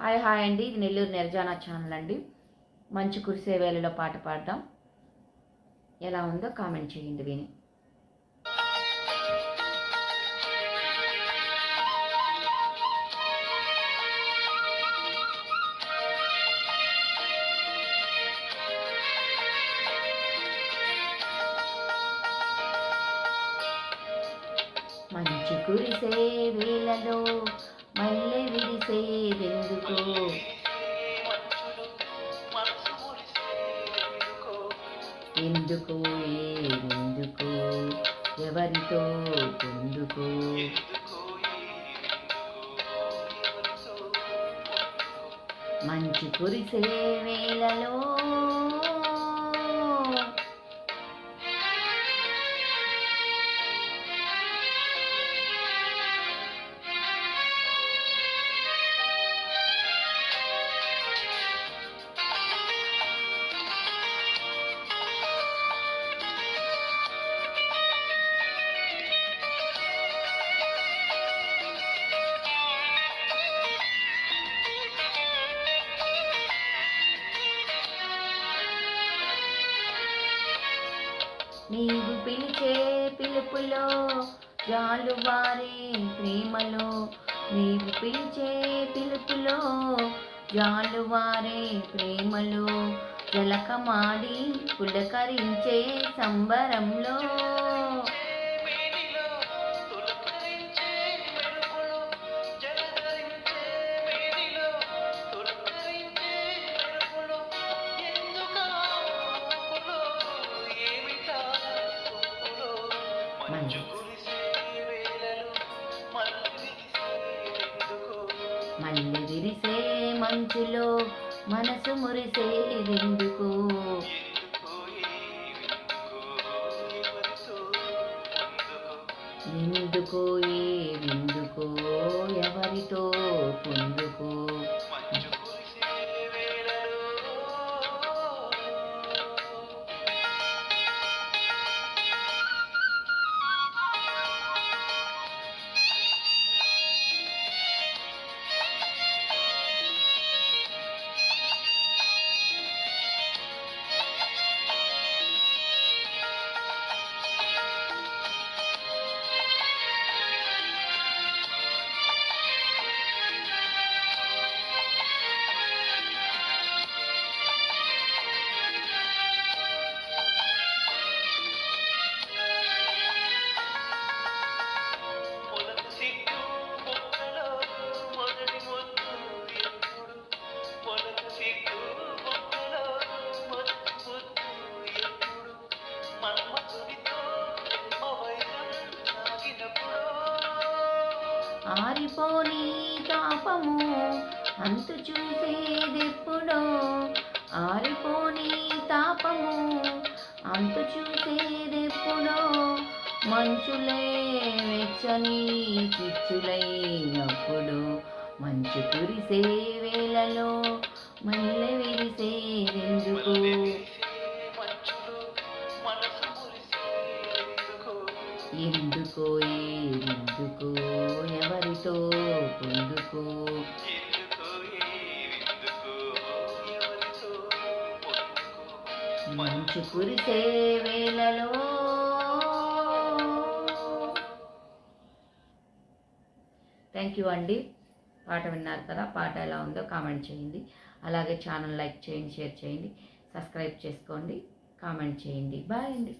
Hi hi అండి. ఇది Nellore నిర్జానా channel అండి. మంచి కురిసే వేళలో పాట పాడదాం. ఎలా ఉందో కామెంట్ చేయండి విని. మంచి కురిసే వేళలో మల్లె విరిసేదెందుకో ఎందుకో ఏదెందుకో? ఎవరితో పొందుకో మంచి కురిసే వేళలో నీవు పిలిచే పిలుపులో జాలువారే ప్రేమలో. నీవు పిలిచే పిలుపులో జాలువారే ప్రేమలో. జలకమాడి పులకరించే సంబరంలో. మళ్ళీ విరిసేందుకు విరిసే మంచులో మనసు మురిసేదెందుకు పోనీ తాపము అంతు చూసేదెప్పుడో. ఆరిపోని తాపము అంతు చూసేదెప్పుడో. మంచులే వెచ్చని చిచ్చులైనప్పుడు మంచు కురిసే వేళలో మల్లె విరిసే ఎందుకో ఎందుకో ఎవరితో పొందుకో? మంచు కురిసే వేళలో థ్యాంక్ యూ అండి. పాట విన్నారు కదా పాట ఎలా ఉందో కామెంట్ చేయండి. అలాగే ఛానల్ లైక్ చేయండి షేర్ చేయండి. సబ్స్క్రైబ్ చేసుకోండి. కామెంట్ చేయండి. బాయ్ అండి.